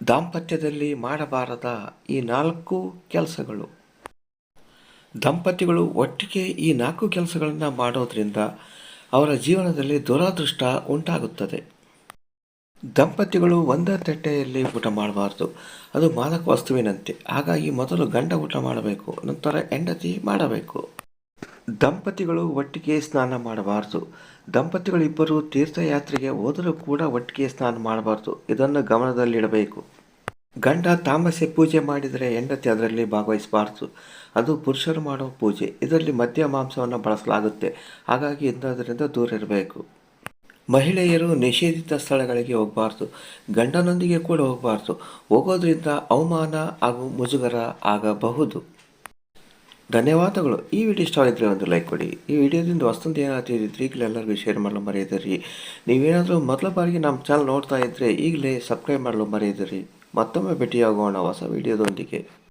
ದಾಂಪತ್ಯದಲ್ಲಿ ಮಾಡಬಾರದ ಈ ನಾಲ್ಕು ಕೆಲಸಗಳು. ದಂಪತಿಗಳು ಒಟ್ಟಿಗೆ ಈ ನಾಲ್ಕು ಕೆಲಸಗಳನ್ನು ಮಾಡೋದ್ರಿಂದ ಅವರ ಜೀವನದಲ್ಲಿ ದುರಾದೃಷ್ಟ ಉಂಟಾಗುತ್ತದೆ. ದಂಪತಿಗಳು ಒಂದೇ ತಟ್ಟೆಯಲ್ಲಿ ಊಟ ಮಾಡಬಾರ್ದು. ಅದು ಮಾದಕ ವಸ್ತುವಿನಂತೆ. ಹಾಗಾಗಿ ಮೊದಲು ಗಂಡ ಊಟ ಮಾಡಬೇಕು, ನಂತರ ಹೆಂಡತಿ ಮಾಡಬೇಕು. ದಂಪತಿಗಳು ಒಟ್ಟಿಗೆ ಸ್ನಾನ ಮಾಡಬಾರ್ದು. ದಂಪತಿಗಳಿಬ್ಬರು ತೀರ್ಥಯಾತ್ರೆಗೆ ಹೋದರೂ ಕೂಡ ಒಟ್ಟಿಗೆ ಸ್ನಾನ ಮಾಡಬಾರ್ದು. ಇದನ್ನು ಗಮನದಲ್ಲಿಡಬೇಕು. ಗಂಡ ತಾಮಸೆ ಪೂಜೆ ಮಾಡಿದರೆ ಹೆಂಡತಿ ಅದರಲ್ಲಿ ಭಾಗವಹಿಸಬಾರ್ದು. ಅದು ಪುರುಷರು ಮಾಡುವ ಪೂಜೆ. ಇದರಲ್ಲಿ ಮದ್ಯ ಮಾಂಸವನ್ನು ಬಳಸಲಾಗುತ್ತೆ. ಹಾಗಾಗಿ ಇದರಿಂದ ದೂರ ಇರಬೇಕು. ಮಹಿಳೆಯರು ನಿಷೇಧಿತ ಸ್ಥಳಗಳಿಗೆ ಹೋಗಬಾರ್ದು. ಗಂಡನೊಂದಿಗೆ ಕೂಡ ಹೋಗಬಾರ್ದು. ಹೋಗೋದ್ರಿಂದ ಅವಮಾನ ಹಾಗೂ ಮುಜುಗರ ಆಗಬಹುದು. ಧನ್ಯವಾದಗಳು. ಈ ವಿಡಿಯೋ ಇಷ್ಟ ಆಗಿದ್ರೆ ಒಂದು ಲೈಕ್ ಕೊಡಿ. ಈ ವಿಡಿಯೋದಿಂದ ಇದ್ದರೆ ಈಗಲೇ ಎಲ್ಲರಿಗೂ ಶೇರ್ ಮಾಡಲು ಮರೆಯದಿರಿ. ನೀವೇನಾದರೂ ಮೊದಲ ಬಾರಿಗೆ ನಮ್ಮ ಚಾನಲ್ ನೋಡ್ತಾ ಇದ್ದರೆ ಈಗಲೇ ಸಬ್ಸ್ಕ್ರೈಬ್ ಮಾಡಲು ಮರೆಯದಿರಿ. ಮತ್ತೊಮ್ಮೆ ಭೇಟಿಯಾಗೋಣ ಹೊಸ ವಿಡಿಯೋದೊಂದಿಗೆ.